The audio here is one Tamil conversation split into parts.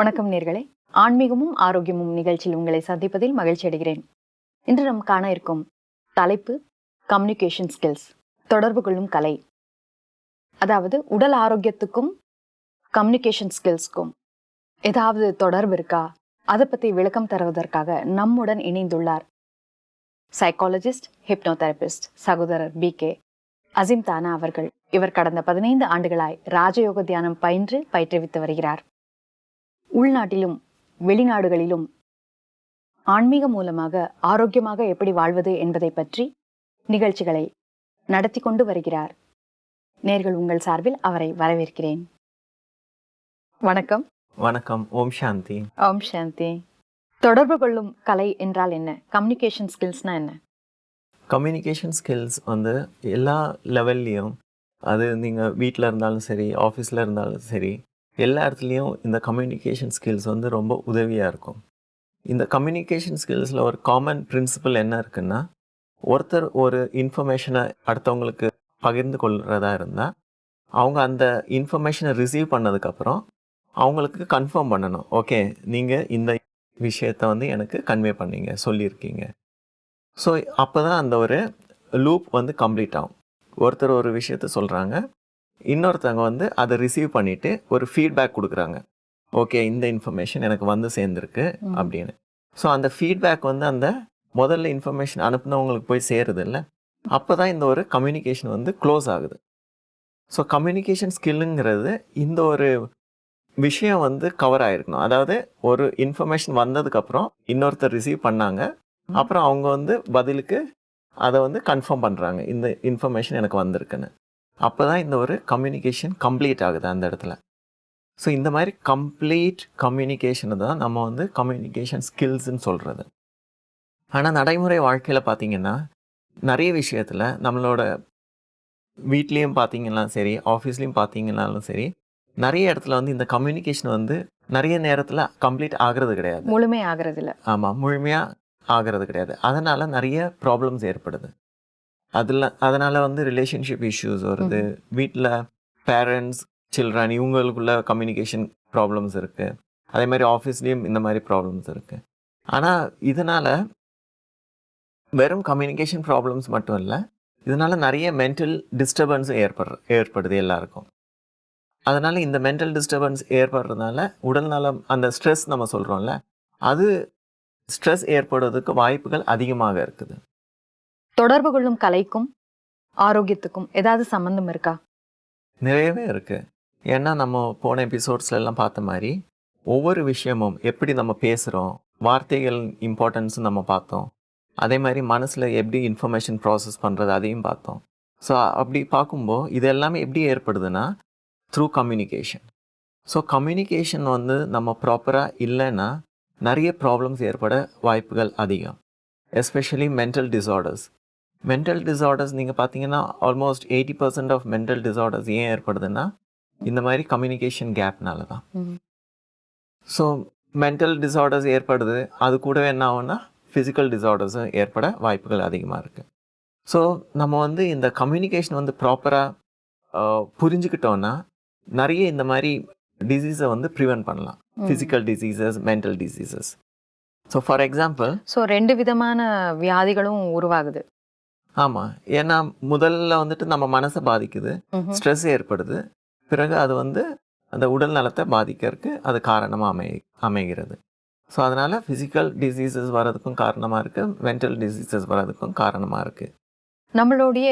வணக்கம் நேர்களே. ஆன்மீகமும் ஆரோக்கியமும் நிகழ்ச்சியில் உங்களை சந்திப்பதில் மகிழ்ச்சி அடைகிறேன். இன்று நாம் காண இருக்கும் தலைப்பு கம்யூனிகேஷன் ஸ்கில்ஸ் தொடர்பு கொள்ளும் கலை. அதாவது உடல் ஆரோக்கியத்துக்கும் கம்யூனிகேஷன் ஸ்கில்ஸ்க்கும் ஏதாவது தொடர்பு இருக்கா? அதை பற்றி விளக்கம் தருவதற்காக நம்முடன் இணைந்துள்ளார். சைக்காலஜிஸ்ட் ஹிப்னோதெரபிஸ்ட் சகோதரர் பி கே அசிம் தானா அவர்கள். இவர் கடந்த பதினைந்து ஆண்டுகளாய் ராஜயோக தியானம் பயின்று பயிற்றுவித்து வருகிறார். உள்நாட்டிலும் வெளிநாடுகளிலும் ஆன்மீகம் மூலமாக ஆரோக்கியமாக எப்படி வாழ்வது என்பதை பற்றி நிகழ்ச்சிகளை நடத்தி கொண்டு வருகிறார். நேர்கள் உங்கள் சார்பில் அவரை வரவேற்கிறேன். வணக்கம். வணக்கம். ஓம் சாந்தி. ஓம் சாந்தி. தொடர்பு கொள்ளும் கலை என்றால் என்ன? கம்யூனிகேஷன் ஸ்கில்ஸ்னா என்ன? கம்யூனிகேஷன் ஸ்கில்ஸ் வந்து எல்லா லெவல்லையும் அது நீங்கள் வீட்டில் இருந்தாலும் சரி ஆஃபீஸில் இருந்தாலும் சரி எல்லா இடத்துலையும் இந்த கம்யூனிகேஷன் ஸ்கில்ஸ் வந்து ரொம்ப உதவியாக இருக்கும். இந்த கம்யூனிகேஷன் ஸ்கில்ஸில் ஒரு காமன் பிரின்சிபல் என்ன இருக்குன்னா ஒருத்தர் ஒரு இன்ஃபர்மேஷனை அடுத்தவங்களுக்கு பகிர்ந்து கொள்கிறதா இருந்தால் அவங்க அந்த இன்ஃபர்மேஷனை ரிசீவ் பண்ணதுக்கப்புறம் அவங்களுக்கு கன்ஃபார்ம் பண்ணணும். ஓகே நீங்கள் இந்த விஷயத்த வந்து எனக்கு கன்வே பண்ணீங்க சொல்லியிருக்கீங்க. ஸோ அப்போ தான் அந்த ஒரு லூப் வந்து கம்ப்ளீட் ஆகும். ஒருத்தர் ஒரு விஷயத்த சொல்கிறாங்க இன்னொருத்தவங்க வந்து அதை ரிசீவ் பண்ணிவிட்டு ஒரு ஃபீட்பேக் கொடுக்குறாங்க. ஓகே இந்த இன்ஃபர்மேஷன் எனக்கு வந்து சேர்ந்துருக்கு. அப்படின்னு. ஸோ அந்த ஃபீட்பேக் வந்து அந்த முதல்ல இன்ஃபர்மேஷன் அனுப்புனவங்களுக்கு போய் சேருது இல்லை அப்போ தான் இந்த ஒரு கம்யூனிகேஷன் வந்து க்ளோஸ் ஆகுது. ஸோ கம்யூனிகேஷன் ஸ்கில்லுங்கிறது இந்த ஒரு விஷயம் வந்து கவர் ஆயிருக்கணும். அதாவது ஒரு இன்ஃபர்மேஷன் வந்ததுக்கப்புறம் இன்னொருத்தர் ரிசீவ் பண்ணாங்க. அப்புறம் அவங்க வந்து பதிலுக்கு அதை வந்து கன்ஃபார்ம் பண்ணுறாங்க இந்த இன்ஃபர்மேஷன் எனக்கு வந்திருக்குன்னு. அப்போ தான் இந்த ஒரு கம்யூனிகேஷன் கம்ப்ளீட் ஆகுது அந்த இடத்துல. ஸோ இந்த மாதிரி கம்ப்ளீட் கம்யூனிகேஷனை தான் நம்ம வந்து கம்யூனிகேஷன் ஸ்கில்ஸ்ன்னு சொல்கிறது ஆனால் நடைமுறை வாழ்க்கையில் பார்த்தீங்கன்னா நிறைய விஷயத்தில் நம்மளோட வீட்லேயும் பார்த்தீங்கன்னாலும் சரி ஆஃபீஸ்லேயும் பார்த்தீங்கன்னாலும் சரி நிறைய இடத்துல வந்து இந்த கம்யூனிகேஷன் வந்து நிறைய நேரத்தில் கம்ப்ளீட் ஆகிறது கிடையாது. முழுமை ஆகிறது இல்ல ஆமாம் முழுமையாக ஆகிறது கிடையாது. அதனால் நிறைய ப்ராப்ளம்ஸ் ஏற்படுது. அதில் அதனால் வந்து ரிலேஷன்ஷிப் இஷ்யூஸ் வருது. வீட்டில் பேரண்ட்ஸ் சில்ட்ரன் இவங்களுக்குள்ள கம்யூனிகேஷன் ப்ராப்ளம்ஸ் இருக்குது அதே மாதிரி ஆஃபீஸ்லேயும் இந்த மாதிரி ப்ராப்ளம்ஸ் இருக்குது ஆனால் இதனால் வெறும் கம்யூனிகேஷன் ப்ராப்ளம்ஸ் மட்டும் இல்லை இதனால் நிறைய மென்டல் டிஸ்டர்பன்ஸும் ஏற்படுற ஏற்படுது எல்லாருக்கும். அதனால் இந்த மென்டல் டிஸ்டர்பன்ஸ் ஏற்படுறதுனால உடல் நலம் அந்த ஸ்ட்ரெஸ் நம்ம சொல்கிறோம்ல அது ஸ்ட்ரெஸ் ஏற்படுவதற்கு வாய்ப்புகள் அதிகமாக இருக்குது. தொடர்பு கொள்ளும் கலைக்கும் ஆரோக்கியத்துக்கும் ஏதாவது சம்மந்தம் இருக்கா? நிறையவே இருக்குது ஏன்னா நம்ம போன எபிசோட்ஸ்ல எல்லாம் பார்த்த மாதிரி ஒவ்வொரு விஷயமும் எப்படி நம்ம பேசுகிறோம் வார்த்தைகள் இம்பார்ட்டன்ஸ் நம்ம பார்த்தோம். அதே மாதிரி மனசில் எப்படி இன்ஃபர்மேஷன் ப்ராசஸ் பண்ணுறது அதையும் பார்த்தோம். ஸோ அப்படி பார்க்கும்போது இது எல்லாமே எப்படி ஏற்படுதுன்னா த்ரூ கம்யூனிகேஷன் ஸோ கம்யூனிகேஷன் வந்து நம்ம ப்ராப்பராக இல்லைன்னா நிறைய ப்ராப்ளம்ஸ் ஏற்பட வாய்ப்புகள் அதிகம். Especially mental disorders mental disorders நீங்கள் பார்த்தீங்கன்னா almost eighty percent of mental disorders ஏன் ஏற்படுதுன்னா இந்த மாதிரி கம்யூனிகேஷன் கேப்னால தான். ஸோ மென்டல் டிசார்டர்ஸ் ஏற்படுது. அது கூடவே என்ன ஆகும்னா ஃபிசிக்கல் டிசார்டர்ஸும் ஏற்பட வாய்ப்புகள் அதிகமாக இருக்குது ஸோ நம்ம வந்து இந்த கம்யூனிகேஷன் வந்து ப்ராப்பராக புரிஞ்சுக்கிட்டோன்னா நிறைய இந்த மாதிரி டிசீஸை வந்து ப்ரிவென்ட் பண்ணலாம். Physical diseases mental diseases so for example so ரெண்டு விதமான வியாதிகளும் உருவாகுது. ஆமாம் ஏன்னா முதல்ல வந்துட்டு நம்ம மனசை பாதிக்குது. ஸ்ட்ரெஸ் ஏற்படுது. பிறகு அது வந்து அந்த உடல் நலத்தை பாதிக்கிறதுக்கு அது காரணமாக அமை அமைகிறது. ஸோ அதனால் ஃபிசிக்கல் டிசீசஸ் வர்றதுக்கும் காரணமாக இருக்குது மென்டல் டிசீசஸ் வர்றதுக்கும் காரணமாக இருக்குது நம்மளுடைய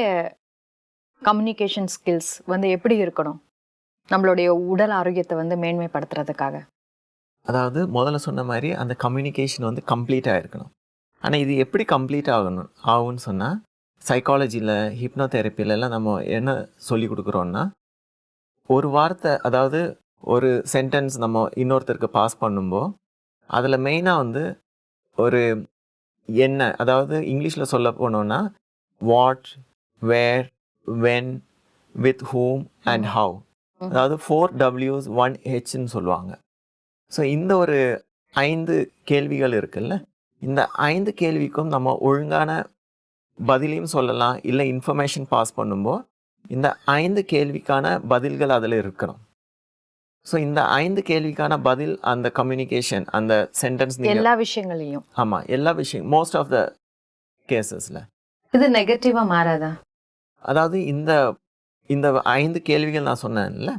கம்யூனிகேஷன் ஸ்கில்ஸ் வந்து எப்படி இருக்கணும்? நம்மளுடைய உடல் ஆரோக்கியத்தை வந்து மேன்மைப்படுத்துறதுக்காக. அதாவது முதல்ல சொன்ன மாதிரி அந்த கம்யூனிகேஷன் வந்து கம்ப்ளீட்டாக இருக்கணும். ஆனால் இது எப்படி கம்ப்ளீட் ஆகணும் ஆகும்னு சொன்னால் சைக்காலஜியில் ஹிப்னோதெரப்பிலலாம் நம்ம என்ன சொல்லி கொடுக்குறோன்னா ஒரு வார்த்தை அதாவது ஒரு சென்டென்ஸ் நம்ம இன்னொருத்தருக்கு பாஸ் பண்ணும்போது அதில் மெயினாக வந்து ஒரு என்ன அதாவது இங்கிலீஷில் சொல்ல போனோன்னா what where when with whom and how. அதாவது ஃபோர் டபிள்யூஸ் ஒன் ஹெச்னு சொல்லுவாங்க. ஸோ இந்த ஒரு ஐந்து கேள்விகள் இருக்குல்ல இந்த ஐந்து கேள்விக்கும் நம்ம ஒழுங்கான பதிலையும் சொல்லலாம் இல்லை இன்ஃபர்மேஷன் பாஸ் பண்ணும்போது இந்த ஐந்து கேள்விக்கான பதில்கள் அதில் இருக்கணும். ஸோ இந்த ஐந்து கேள்விக்கான பதில் அந்த கம்யூனிகேஷன் அந்த சென்டென்ஸ் எல்லா விஷயங்களையும். ஆமாம் எல்லா விஷயம் மோஸ்ட் ஆஃப் த கேசஸில் இது நெகட்டிவா மாறாதா? அதாவது இந்த இந்த ஐந்து கேள்விகள் நான் சொன்னேன்ல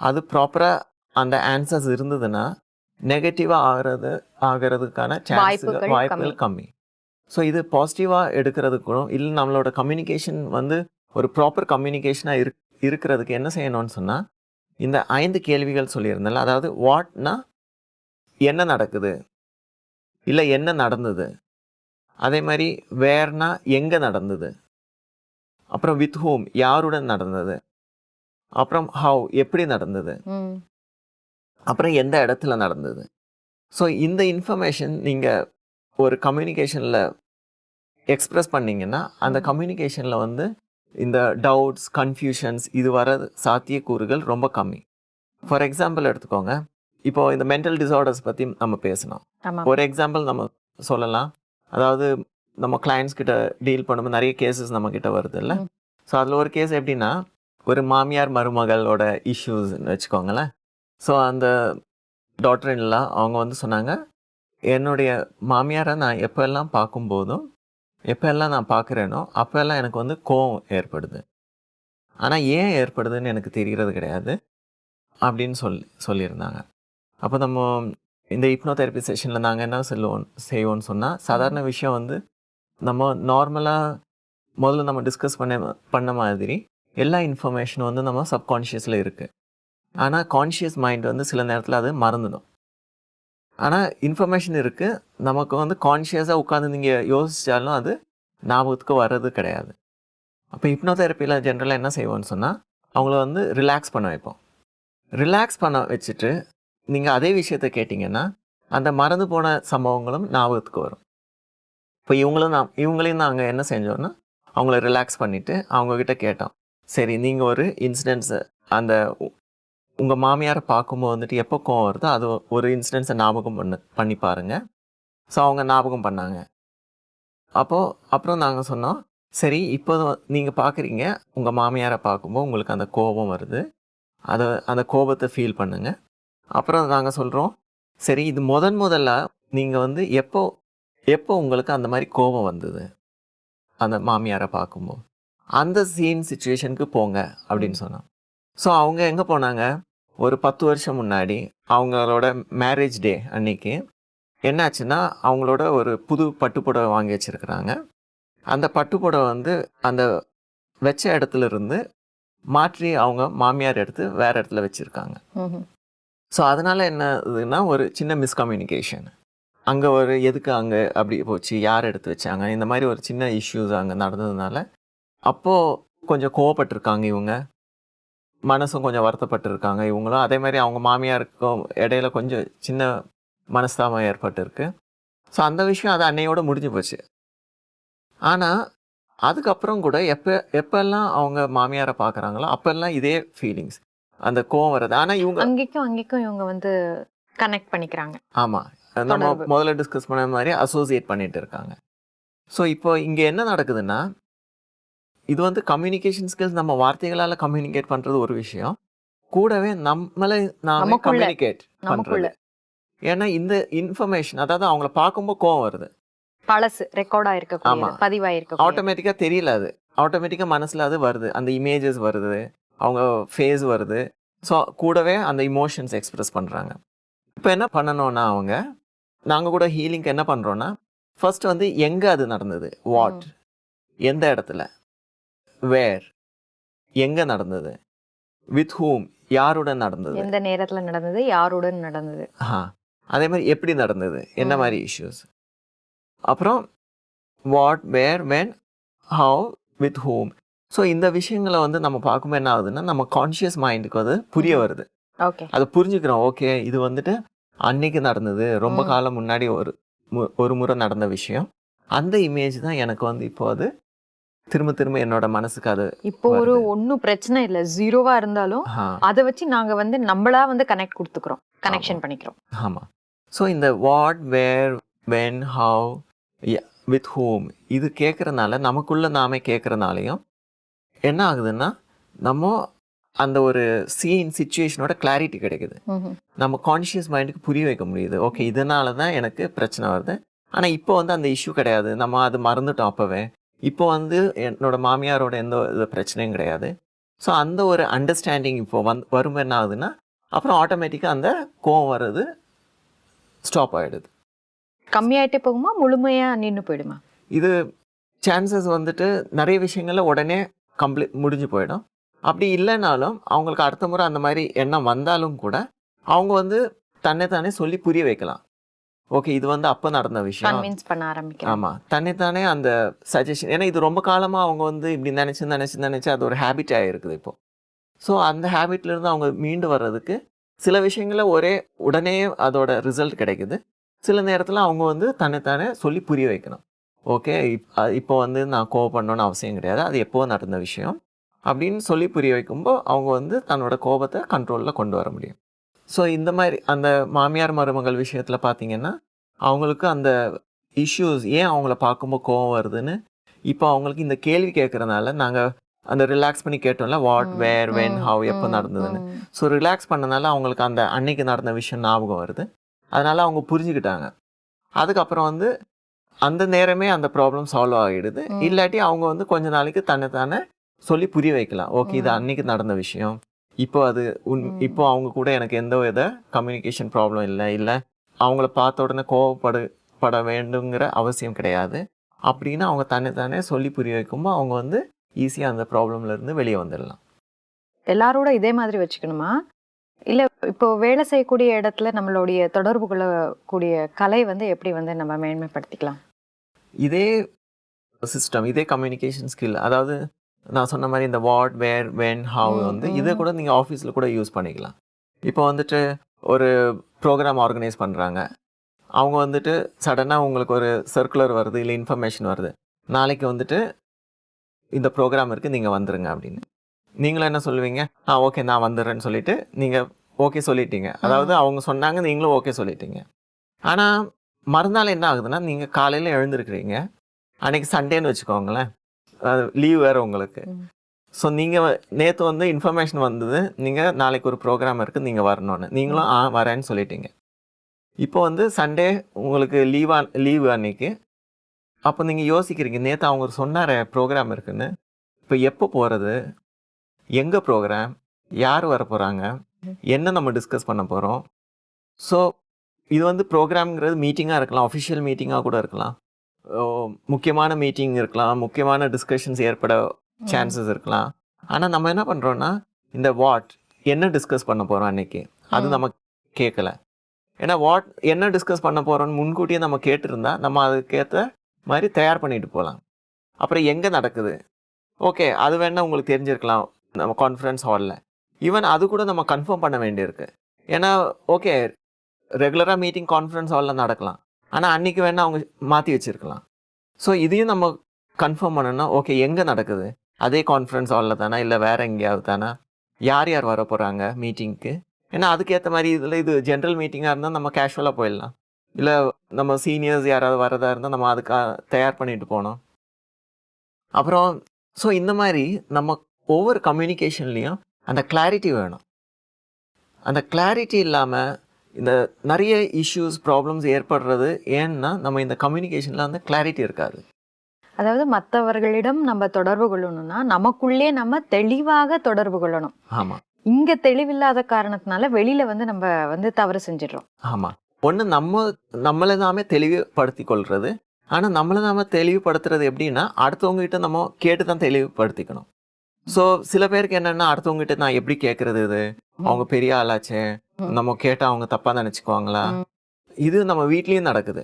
அது ப்ராப்பராக அந்த ஆன்சர்ஸ் இருந்ததுன்னா நெகட்டிவாக ஆகிறது ஆகிறதுக்கான சான்ஸ் வாய்ப்புகள் கம்மி. ஸோ இது பாசிட்டிவாக எடுக்கிறதுக்கும் இல்லை நம்மளோட கம்யூனிகேஷன் வந்து ஒரு ப்ராப்பர் கம்யூனிகேஷனாக இரு இருக்கிறதுக்கு என்ன செய்யணும்னு சொன்னால் இந்த ஐந்து கேள்விகள் சொல்லியிருந்தேன்ல அதாவது வாட்னா என்ன நடக்குது? இல்லை என்ன நடந்தது? அதே மாதிரி வேர்னா எங்கே நடந்தது? அப்புறம் வித் ஹூம் யாருடன் நடந்தது? அப்புறம் ஹவ் எப்படி நடந்தது? அப்புறம் எந்த இடத்துல நடந்தது? ஸோ இந்த இன்ஃபர்மேஷன் நீங்கள் ஒரு கம்யூனிகேஷனில் எக்ஸ்பிரஸ் பண்ணீங்கன்னா அந்த. கம்யூனிகேஷனில் வந்து இந்த டவுட்ஸ் கன்ஃபியூஷன்ஸ் இது வர சாத்தியக்கூறுகள் ரொம்ப கம்மி. ஃபார் எக்ஸாம்பிள் எடுத்துக்கோங்க. இப்போ இந்த மென்டல் டிசார்டர்ஸ் பற்றி நம்ம பேசணும். ஒரு எக்ஸாம்பிள் நம்ம சொல்லலாம். அதாவது நம்ம கிளைண்ட்ஸ் கிட்ட டீல் பண்ணும்போது நிறைய கேசஸ் நம்ம கிட்ட வருது இல்லை. ஸோ அதில் ஒரு கேஸ் எப்படின்னா ஒரு மாமியார் மருமகளோட இஷ்யூஸ்னு வச்சுக்கோங்களேன். ஸோ அந்த டாக்டர் இல்லலாம் அவங்க வந்து சொன்னாங்க என்னுடைய மாமியாரை நான் எப்போல்லாம் பார்க்கும்போதும் எப்போல்லாம் நான் பார்க்குறேனோ அப்போல்லாம் எனக்கு வந்து கோவம் ஏற்படுது. ஆனால் ஏன் ஏற்படுதுன்னு எனக்கு தெரிகிறது கிடையாது அப்படின்னு சொல்லி சொல்லியிருந்தாங்க. அப்போ நம்ம இந்த ஹிப்னோதெரப்பி செஷனில் நாங்கள் என்ன சொல்லுவோம் செய்வோம்னு சொன்னால் சாதாரண விஷயம் வந்து நம்ம நார்மலாக முதல்ல நம்ம டிஸ்கஸ் பண்ண பண்ண மாதிரி எல்லா இன்ஃபர்மேஷனும் வந்து நம்ம சப்கான்ஷியஸில் இருக்குது ஆனால் கான்ஷியஸ் மைண்ட் வந்து சில நேரத்தில் அது மறந்துடும். ஆனால் இன்ஃபர்மேஷன் இருக்குது நமக்கு வந்து கான்ஷியஸாக உட்காந்து நீங்கள் யோசித்தாலும் அது ஞாபகத்துக்கு வர்றது கிடையாது. அப்போ ஹிப்னோதெரப்பியில் ஜென்ரலாக என்ன செய்வோம்னு சொன்னால் அவங்கள வந்து ரிலாக்ஸ் பண்ண வைப்போம். ரிலாக்ஸ் பண்ண வச்சுட்டு நீங்கள் அதே விஷயத்த கேட்டிங்கன்னா அந்த மறந்து போன சம்பவங்களும் ஞாபகத்துக்கு வரும். இப்போ இவங்களும் நான் இவங்களையும் நாங்கள் என்ன செஞ்சோன்னா அவங்கள ரிலாக்ஸ் பண்ணிவிட்டு அவங்கக்கிட்ட கேட்டோம். சரி நீங்கள் ஒரு இன்சிடென்ட்ஸை அந்த உங்கள் மாமியாரை பார்க்கும்போது வந்துட்டு எப்போ கோவம் வருதோ அது ஒரு இன்சிடென்ட்ஸை ஞாபகம் பண்ண பண்ணி பாருங்கள் ஸோ அவங்க ஞாபகம் பண்ணாங்க. அப்போது அப்புறம் நாங்கள் சொன்னோம் சரி இப்போ நீங்கள் பார்க்குறீங்க உங்கள் மாமியாரை பார்க்கும்போது உங்களுக்கு அந்த கோபம் வருது. அதை அந்த கோபத்தை ஃபீல் பண்ணுங்க. அப்புறம் நாங்கள் சொல்கிறோம் சரி இது முதன் முதல்ல நீங்கள் வந்து எப்போ எப்போ உங்களுக்கு அந்த மாதிரி கோபம் வந்தது? அந்த மாமியாரை பார்க்கும்போது? அந்த சீன் சுச்சுவேஷனுக்கு போங்க அப்படின்னு சொன்னோம். ஸோ அவங்க எங்கே போனாங்க? ஒரு பத்து வருஷம் முன்னாடி அவங்களோட மேரேஜ் டே அன்னைக்கு. என்னாச்சுன்னா அவங்களோட ஒரு புது பட்டுப்புடவை வாங்கி வச்சுருக்குறாங்க. அந்த பட்டுப்புடவை வந்து அந்த வச்ச இடத்துல இருந்து மாற்றி அவங்க மாமியார் எடுத்து வேற இடத்துல வச்சுருக்காங்க. ஸோ அதனால் என்ன இதுன்னா ஒரு சின்ன மிஸ்கம்யூனிகேஷன் அங்கே ஒரு எதுக்கு அங்கே அப்படி போச்சு யார் எடுத்து வச்சாங்க இந்த மாதிரி ஒரு சின்ன இஷ்யூஸ் அங்கே நடந்ததுனால அப்போது கொஞ்சம் கோவப்பட்டிருக்காங்க இவங்க. மனசும் கொஞ்சம் வருத்தப்பட்டிருக்காங்க. இவங்களும் அதே மாதிரி அவங்க மாமியாருக்கும் இடையில கொஞ்சம் சின்ன மனஸ்தாபம் ஏற்பட்டிருக்கு. ஸோ அந்த விஷயம் அது அன்னையோட முடிஞ்சு போச்சு. ஆனால் அதுக்கப்புறம் கூட எப்போ எப்பெல்லாம் அவங்க மாமியாரை பார்க்குறாங்களோ அப்பெல்லாம் இதே ஃபீலிங்ஸ் அந்த கோவம் வருது ஆனால் இவங்க அங்கேக்கும் அங்கேக்கும் இவங்க வந்து கனெக்ட் பண்ணிக்கிறாங்க. ஆமாம் நம்ம. முதல்ல டிஸ்கஸ் பண்ண மாதிரி அசோசியேட் பண்ணிட்டு இருக்காங்க. ஸோ இப்போ இங்கே என்ன நடக்குதுன்னா இது வந்து கம்யூனிகேஷன் ஸ்கில்ஸ் நம்ம வார்த்தைகளால் கம்யூனிகேட் பண்ணுறது ஒரு விஷயம். கூடவே நம்மளை நாம. கம்யூனிகேட் பண்ணுறது ஏன்னா இந்த இன்ஃபர்மேஷன் அதாவது அவங்கள பார்க்கும்போது கோவம் வருது. பழசு ரெக்கார்டா இருக்க ஆமா. பதிவா இருக்க ஆட்டோமேட்டிக்காக தெரியல அது. ஆட்டோமேட்டிக்காக மனசில் அது வருது. அந்த இமேஜஸ் வருது. அவங்க ஃபேஸ் வருது. ஸோ கூடவே அந்த இமோஷன்ஸ் எக்ஸ்பிரஸ் பண்ணுறாங்க இப்போ என்ன பண்ணணும்னா அவங்க நாங்கள் கூட ஹீலிங்க்கு என்ன பண்ணுறோன்னா ஃபர்ஸ்ட் வந்து எங்கே அது நடந்தது? வாட் எந்த இடத்துல? வேர் எங்கே நடந்தது? வித் ஹூம் யாருடன் நடந்தது? எந்த நேரத்துல நடந்தது? யாருடன் நடந்தது? ஆ அதே மாதிரி எப்படி நடந்தது? என்ன. மாதிரி இஷ்யூஸ் அப்புறம் what where when how with whom so இந்த விஷயங்களை வந்து நம்ம பார்க்கும்போது என்ன ஆகுதுன்னா நம்ம கான்ஷியஸ் மைண்டுக்கு அது புரிய. வருது. ஓகே. அதை புரிஞ்சுக்கிறோம். ஓகே இது வந்துட்டு அன்னைக்கு நடந்தது. ரொம்ப. காலம் முன்னாடி ஒரு ஒரு முறை நடந்த விஷயம். அந்த இமேஜ் தான் எனக்கு வந்து இப்போ அது திரும்ப திரும்ப என்னோட மனசுக்கு அது இப்போ ஒரு. ஒன்னும் பிரச்சனை இல்ல ஜீரோவா இருந்தாலும் அதை வச்சு நாங்க வந்து நம்மளா வந்து கனெக்ட் கொடுத்துக்கிறோம் கனெக்ஷன் ஆமா. பண்ணிக்கிறோம். ஆமாம் ஸோ இந்த what where when how with whom இது கேட்குறனால நமக்குள்ள நாமே கேட்குறனாலையும் என்ன ஆகுதுன்னா நம்ம அந்த ஒரு சீன் சுச்சுவேஷனோட கிளாரிட்டி கிடைக்குது. நம்ம கான்ஷியஸ் மைண்டுக்கு புரிய வைக்க முடியுது. ஓகே இதனால தான் எனக்கு பிரச்சனை வருது. ஆனால் இப்போ வந்து அந்த இஷ்யூ கிடையாது. நம்ம அது மறந்துட்டோம் அப்போவே. இப்போ வந்து என்னோட மாமியாரோட எந்த ஒரு பிரச்சனையும் கிடையாது. ஸோ அந்த ஒரு அண்டர்ஸ்டாண்டிங் இப்போ வந் வரும் என்ன ஆகுதுன்னா அப்புறம் ஆட்டோமேட்டிக்காக அந்த கோவம் வர்றது ஸ்டாப் ஆகிடுது கம்மியாயிட்டே போகுமா? முழுமையா நின்னு போயிடுமா? இது சான்சஸ் வந்துட்டு நிறைய விஷயங்கள்ல உடனே கம்ப்ளீட் முடிஞ்சு போயிடும். அப்படி இல்லைனாலும் அவங்களுக்கு அடுத்த முறை அந்த மாதிரி எண்ணம் வந்தாலும் கூட அவங்க வந்து தன்னை தானே சொல்லி புரிய வைக்கலாம். ஓகே இது வந்து அப்போ நடந்த விஷயம். கன்வின்ஸ் பண்ண ஆரம்பிக்கிறேன். ஆமாம் தன்னைத்தானே அந்த சஜஷன் ஏன்னா இது ரொம்ப காலமாக அவங்க வந்து இப்படி நினச்சி நினச்சி நினச்சி அது ஒரு ஹேபிட் ஆகிருக்குது இப்போ. ஸோ அந்த இருந்து அவங்க மீண்டு வர்றதுக்கு சில விஷயங்கள ஒரே உடனே அதோட ரிசல்ட் கிடைக்குது. சில நேரத்தில் அவங்க வந்து தன்னைத்தானே சொல்லி புரிய வைக்கணும். ஓகே இப்போ வந்து நான் கோவப்படணும்னு அவசியம் கிடையாது. அது எப்போ நடந்த விஷயம்? அப்படின்னு சொல்லி புரிய வைக்கும்போது அவங்க வந்து தன்னோட கோபத்தை கண்ட்ரோலில் கொண்டு வர முடியும். ஸோ இந்த மாதிரி அந்த மாமியார் மருமகள் விஷயத்தில் பார்த்தீங்கன்னா அவங்களுக்கு அந்த இஷ்யூஸ் ஏன் அவங்கள பார்க்கும்போது கோவம் வருதுன்னு இப்போ அவங்களுக்கு இந்த கேள்வி கேட்கறதுனால நாங்கள் அந்த ரிலாக்ஸ் பண்ணி கேட்டோம்ல வாட் வேர் வென் ஹவ் எப்போ நடந்ததுன்னு. ஸோ ரிலாக்ஸ் பண்ணனால அவங்களுக்கு அந்த அன்னைக்கு நடந்த விஷயம் ஞாபகம் வருது அதனால அவங்க புரிஞ்சுக்கிட்டாங்க அதுக்கப்புறம் வந்து அந்த நேரமே அந்த ப்ராப்ளம் சால்வ் ஆகிடுது. இல்லாட்டி அவங்க வந்து கொஞ்ச நாளைக்கு தன்னை தானே சொல்லி புரிய வைக்கலாம் ஓகே இது. அன்னைக்கு நடந்த விஷயம் இப்போ அது உன். இப்போ அவங்க கூட எனக்கு எந்த வித கம்யூனிகேஷன் ப்ராப்ளம் இல்லை இல்லை. அவங்கள பார்த்த உடனே கோவப்படு பட வேண்டுங்கிற அவசியம் கிடையாது. அப்படின்னு அவங்க தன்னை தானே சொல்லி புரிய வைக்கும்போது அவங்க வந்து ஈஸியாக அந்த ப்ராப்ளம்ல இருந்து வெளியே வந்துடலாம். எல்லாரோட இதே மாதிரி வச்சுக்கணுமா? இல்ல இப்போ வேலை செய்யக்கூடிய இடத்துல நம்மளுடைய தொடர்பு கொள்ளக்கூடிய கலை வந்து எப்படி வந்து நம்ம மேன்மைப்படுத்திக்கலாம்? இதே சிஸ்டம் இதே கம்யூனிகேஷன் ஸ்கில் அதாவது நான் சொன்ன மாதிரி இந்த வாட் வேர் வென் ஹவ் வந்து. இதை கூட நீங்கள் ஆஃபீஸில் கூட யூஸ் பண்ணிக்கலாம். இப்போ வந்துட்டு ஒரு ப்ரோக்ராம் ஆர்கனைஸ் பண்ணுறாங்க அவங்க வந்துட்டு சடனாக உங்களுக்கு ஒரு சர்க்குலர் வருது இல்லை இன்ஃபர்மேஷன் வருது. நாளைக்கு வந்துட்டு இந்த ப்ரோக்ராம் இருக்குது நீங்கள் வந்துருங்க அப்படின்னு. நீங்களும் என்ன சொல்லுவீங்க? ஆ ஓகே நான் வந்துடுறேன்னு சொல்லிட்டு நீங்கள் ஓகே சொல்லிட்டீங்க. அதாவது அவங்க சொன்னாங்க நீங்களும் ஓகே சொல்லிட்டீங்க. ஆனால் மறுநாள் என்ன ஆகுதுன்னா நீங்கள் காலையில் எழுந்திருக்கிறீங்க. அன்னைக்கு சண்டேன்னு வச்சுக்கோங்களேன். லீவ் வேறு உங்களுக்கு. ஸோ நீங்கள் நேற்று வந்து இன்ஃபர்மேஷன் வந்தது. நீங்கள் நாளைக்கு ஒரு ப்ரோக்ராம் இருக்குது நீங்கள் வரணும்னு. நீங்களும் ஆ வரேன்னு சொல்லிட்டீங்க. இப்போ வந்து சண்டே உங்களுக்கு லீவா லீவு அன்னைக்கு. அப்போ நீங்கள் யோசிக்கிறீங்க நேற்று அவங்க சொன்னார ப்ரோக்ராம் இருக்குன்னு. இப்போ எப்போ போகிறது எங்கே ப்ரோக்ராம் யார் வர போகிறாங்க என்ன நம்ம டிஸ்கஸ் பண்ண போகிறோம் ஸோ இது வந்து ப்ரோக்ராம்ங்கிறது மீட்டிங்காக இருக்கலாம் அஃபிஷியல் மீட்டிங்காக கூட இருக்கலாம். முக்கியமான மீட்டிங் இருக்கலாம். முக்கியமான டிஸ்கஷன்ஸ் ஏற்பட சான்சஸ் இருக்கலாம். ஆனால் நம்ம என்ன பண்ணுறோன்னா இந்த வாட் என்ன டிஸ்கஸ் பண்ண போகிறோம் அன்னைக்கு? அது. நம்ம கேட்கல ஏன்னா வாட் என்ன டிஸ்கஸ் பண்ண போகிறோம்னு முன்கூட்டியே நம்ம கேட்டிருந்தா நம்ம அதுக்கேற்ற மாதிரி தயார் பண்ணிட்டு போகலாம் அப்புறம் எங்கே நடக்குது? ஓகே அது வேணா உங்களுக்கு தெரிஞ்சிருக்கலாம் நம்ம கான்ஃபரன்ஸ் ஹாலில் ஈவன் அது கூட நம்ம கன்ஃபார்ம் பண்ண வேண்டியிருக்கு. ஏன்னா ஓகே ரெகுலராக மீட்டிங் கான்ஃபரன்ஸ் ஹாலில் நடக்கலாம். ஆனால் அன்றைக்கி வேணால் அவங்க மாற்றி வச்சிருக்கலாம். ஸோ இதையும் நம்ம கன்ஃபார்ம் பண்ணணும்னா ஓகே எங்கே நடக்குது? அதே கான்ஃபரன்ஸ் ஹாலில் தானே? இல்லை வேறு எங்கேயாவது தானே? யார் யார் வர போகிறாங்க மீட்டிங்க்கு ஏன்னா அதுக்கேற்ற மாதிரி இதில் இது ஜென்ரல் மீட்டிங்காக இருந்தால் நம்ம கேஷுவலாக போயிடலாம். இல்லை நம்ம சீனியர்ஸ் யாராவது வரதா இருந்தால் நம்ம அதுக்காக தயார் பண்ணிட்டு போனோம் அப்புறம் ஸோ இந்த மாதிரி நம்ம ஒவ்வொரு கம்யூனிகேஷன்லேயும் அந்த கிளாரிட்டி வேணும். அந்த கிளாரிட்டி இல்லாமல் இந்த நிறைய இஷ்யூஸ் ப்ராப்ளம்ஸ் ஏற்படுறது ஏன்னா நம்ம இந்த கம்யூனிகேஷனில் வந்து கிளாரிட்டி இருக்காது. அதாவது மற்றவர்களிடம் நம்ம தொடர்பு கொள்ளணும்னா நமக்குள்ளே நம்ம தெளிவாக தொடர்பு கொள்ளணும். ஆமாம் இங்க தெளிவில்லாத காரணத்தினால வெளியில வந்து நம்ம வந்து தவறு செஞ்சிடுறோம். ஆமாம் ஒன்று நம்ம நம்மளை நாமே தெளிவுபடுத்தி கொள்வது ஆனால் நம்மளை நாம தெளிவுபடுத்துறது எப்படின்னா அடுத்தவங்க கிட்ட நம்ம கேட்டு தான் தெளிவுபடுத்திக்கணும். ஸோ சில பேருக்கு என்னென்னா அடுத்தவங்க கிட்ட நான் எப்படி கேட்கறது இது? அவங்க பெரிய ஆளாச்சே. நம்ம கேட்டால் அவங்க தப்பாக நினச்சிக்குவாங்களா. இது நம்ம வீட்லேயும் நடக்குது.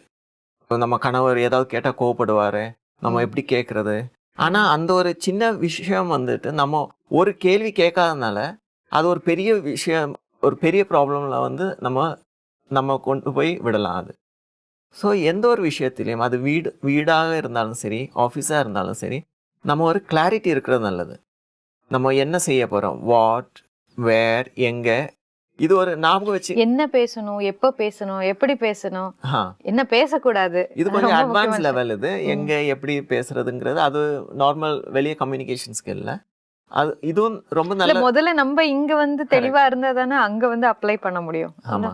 நம்ம கணவர் ஏதாவது கேட்டால் கோவப்படுவார். நம்ம. எப்படி கேட்குறது ஆனால் அந்த ஒரு சின்ன விஷயம் வந்துட்டு நம்ம ஒரு கேள்வி கேட்காதனால அது ஒரு பெரிய விஷயம் ஒரு பெரிய ப்ராப்ளமில் வந்து நம்ம நம்ம கொண்டு போய் விடலாம் அது. ஸோ எந்த ஒரு விஷயத்திலையும் அது வீடு வீடாக இருந்தாலும் சரி ஆஃபீஸாக இருந்தாலும் சரி நம்ம ஒரு கிளாரிட்டி இருக்கிறது நல்லது. நம்ம என்ன செய்ய போகிறோம் வாட்? வேர்? எங்கே? இது ஒரு ஞாபகம் வச்சு என்ன பேசணும்? எப்ப பேசணும்? எப்படி பேசணும்? என்ன பேசக்கூடாது? இது கொஞ்சம் அட்வான்ஸ் லெவல் இது. எங்க எப்படி பேசுறதுங்கிறது அது நார்மல் வெளியே கம்யூனிகேஷன் ஸ்கில்ல அது இதுவும் ரொம்ப நல்ல முதல்ல நம்ம இங்க வந்து தெளிவா இருந்தா தானே அங்க வந்து அப்ளை பண்ண முடியும். ஆமா.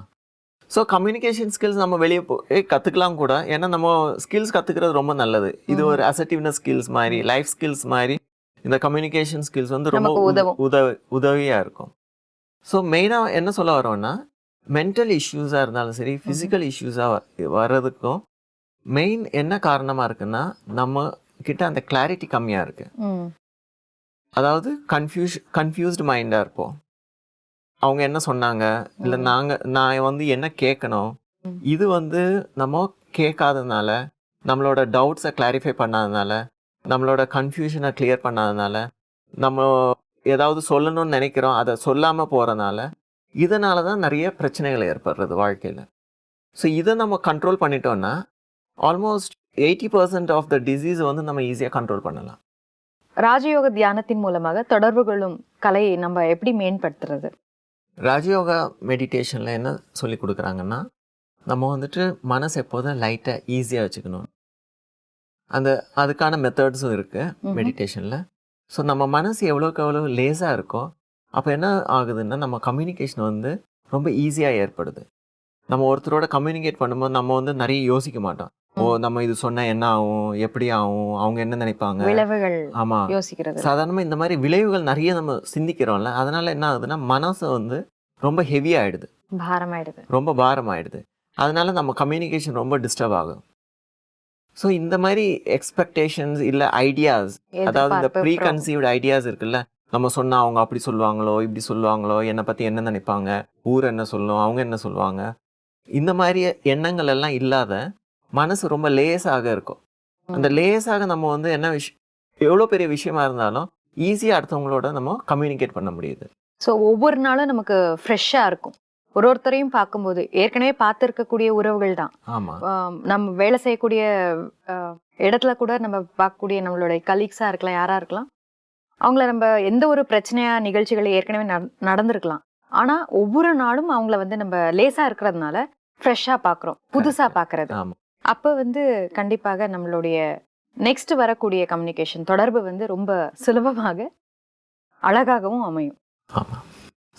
ஸோ கம்யூனிகேஷன் ஸ்கில்ஸ் நம்ம வெளியே போய் கற்றுக்கலாம் கூட. ஏன்னா நம்ம ஸ்கில்ஸ் கற்றுக்கிறது ரொம்ப நல்லது. இது ஒரு அசட்டிவ்னஸ் ஸ்கில்ஸ் மாதிரி லைஃப் ஸ்கில்ஸ் மாதிரி இந்த கம்யூனிகேஷன் ஸ்கில்ஸ் வந்து ரொம்ப நமக்கு உத- உதவும். உதவி உதவியாக இருக்கும். ஸோ மெயினாக என்ன சொல்ல வரோம்னா மென்டல் இஷ்யூஸாக இருந்தாலும் சரி ஃபிசிக்கல் இஷ்யூஸாக வர்றதுக்கும் மெயின் என்ன காரணமாக இருக்குன்னா நம்ம கிட்ட அந்த கிளாரிட்டி கம்மியாக இருக்கு ம். அதாவது கன்ஃபியூஸ் கன்ஃபியூஸ்டு மைண்டாக இருப்போம் அவங்க என்ன சொன்னாங்க இல்லை. நாங்கள் நான் வந்து என்ன கேட்கணும். இது வந்து நம்ம கேட்காததுனால நம்மளோட டவுட்ஸை கிளாரிஃபை பண்ணாதனால நம்மளோட கன்ஃபியூஷனை கிளியர் பண்ணாதனால நம்ம ஏதாவது சொல்லணும்னு நினைக்கிறோம். அதை சொல்லாமல் போகிறனால இதனால தான் நிறைய பிரச்சனைகள் ஏற்படுறது வாழ்க்கையில். ஸோ இதை நம்ம கண்ட்ரோல் பண்ணிட்டோம்னா almost eighty percent of the disease வந்து நம்ம ஈஸியாக கண்ட்ரோல் பண்ணலாம். ராஜயோக தியானத்தின் மூலமாக தொடர்பு கொள்ளும் கலையை நம்ம எப்படி மேம்படுத்துறது? ராஜயோகா மெடிடேஷனில் என்ன சொல்லி கொடுக்குறாங்கன்னா நம்ம வந்துட்டு மனசு எப்போதும் லைட்டாக ஈஸியாக வச்சுக்கணும். அந்த அதுக்கான மெத்தட்ஸும் இருக்குது. மெடிடேஷனில் ஸோ நம்ம மனசு எவ்வளோக்கு எவ்வளோ லேஸாக இருக்கோ அப்போ என்ன ஆகுதுன்னா நம்ம கம்யூனிகேஷன் வந்து ரொம்ப ஈஸியாக ஏற்படுது. நம்ம ஒருத்தரோட கம்யூனிகேட் பண்ணும்போது நம்ம வந்து நிறைய யோசிக்க மாட்டோம். ஓ. நம்ம இது சொன்னால் என்ன ஆகும் எப்படி ஆகும் அவங்க என்ன நினைப்பாங்க? விளைவுகள் ஆமாம் யோசிக்கிறது. சாதாரணமாக இந்த மாதிரி விளைவுகள் நிறைய நம்ம சிந்திக்கிறோம்ல அதனால என்ன ஆகுதுன்னா மனசு வந்து ரொம்ப ஹெவி ஆயிடுது. பாரமாயிடுது. ரொம்ப பாரம் ஆயிடுது அதனால நம்ம கம்யூனிகேஷன் ரொம்ப டிஸ்டர்ப் ஆகும். ஸோ இந்த மாதிரி எக்ஸ்பெக்டேஷன்ஸ் இல்லை ஐடியாஸ் அதாவது இந்த ப்ரீ கன்சீவ்டு ஐடியாஸ் இருக்குல்ல நம்ம சொன்னா அவங்க அப்படி சொல்லுவாங்களோ இப்படி சொல்லுவாங்களோ என்னை பற்றி என்ன நினைப்பாங்க ஊர் என்ன சொல்லும் அவங்க என்ன சொல்லுவாங்க இந்த மாதிரி எண்ணங்கள் எல்லாம் இல்லாத மனசு ரொம்ப லேசாக இருக்கும். அந்த லேசாக நம்ம வந்து என்ன விஷயம் எவ்வளோ பெரிய விஷயமா இருந்தாலும் ஈஸியாக அடுத்தவங்களோட நம்ம கம்யூனிகேட் பண்ண முடியுது. ஸோ ஒவ்வொரு நாளும் நமக்கு ஃப்ரெஷ்ஷா இருக்கும். ஒரு ஒருத்தரையும் பார்க்கும்போது ஏற்கனவே பார்த்துருக்கக்கூடிய உறவுகள் தான். நம்ம வேலை செய்யக்கூடிய இடத்துல கூட நம்ம பார்க்கக்கூடிய நம்மளுடைய கலீக்ஸாக இருக்கலாம் யாரா இருக்கலாம். அவங்கள நம்ம எந்த ஒரு பிரச்சனையா நிகழ்ச்சிகள் ஏற்கனவே நட- நடந்திருக்கலாம். ஆனா ஒவ்வொரு நாளும் அவங்கள வந்து நம்ம லேசா இருக்கிறதுனால ஃப்ரெஷ்ஷா பார்க்குறோம் புதுசா பார்க்கறது. அப்போ வந்து கண்டிப்பாக நம்மளுடைய நெக்ஸ்ட் வரக்கூடிய கம்யூனிகேஷன் தொடர்பு வந்து ரொம்ப சுலபமாக அழகாகவும் அமையும். ஆமாம்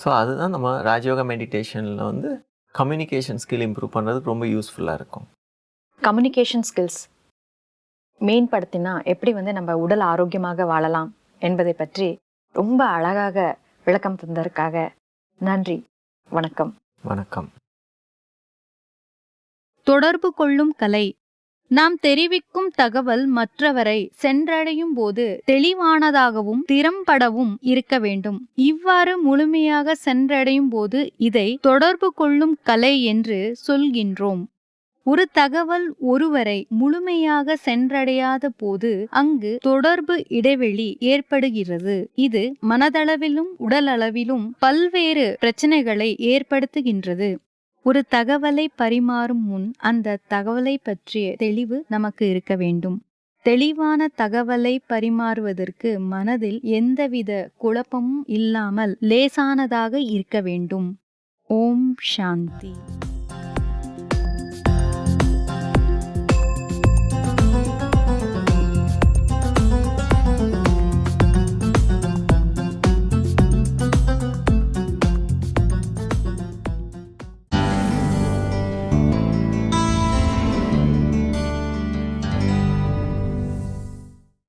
ஸோ அதுதான் நம்ம ராஜயோகா மெடிடேஷனில் வந்து கம்யூனிகேஷன் ஸ்கில் இம்ப்ரூவ் பண்ணுறதுக்கு ரொம்ப யூஸ்ஃபுல்லாக இருக்கும். கம்யூனிகேஷன் ஸ்கில்ஸ் மேம்படுத்தினா எப்படி வந்து நம்ம உடல் ஆரோக்கியமாக வாழலாம் என்பதை பற்றி ரொம்ப அழகாக விளக்கம் தந்ததற்காக நன்றி. வணக்கம். வணக்கம். தொடர்பு கொள்ளும் கலை நாம் தெரிவிக்கும் தகவல் மற்றவரை சென்றடையும் போது தெளிவானதாகவும் திறம்படவும் இருக்க வேண்டும். இவ்வாறு முழுமையாக சென்றடையும் போது இதை தொடர்பு கொள்ளும் கலை என்று சொல்கின்றோம். ஒரு தகவல் ஒருவரை முழுமையாக சென்றடையாத போது அங்கு தொடர்பு இடைவெளி ஏற்படுகிறது. இது மனதளவிலும் உடலளவிலும் பல்வேறு பிரச்சனைகளை ஏற்படுத்துகின்றது. ஒரு தகவலை பரிமாறும் முன் அந்த தகவலை பற்றிய தெளிவு நமக்கு இருக்க வேண்டும். தெளிவான தகவலை பரிமாறுவதற்கு மனதில் எந்தவித குழப்பமும் இல்லாமல் லேசானதாக இருக்க வேண்டும். ஓம் சாந்தி.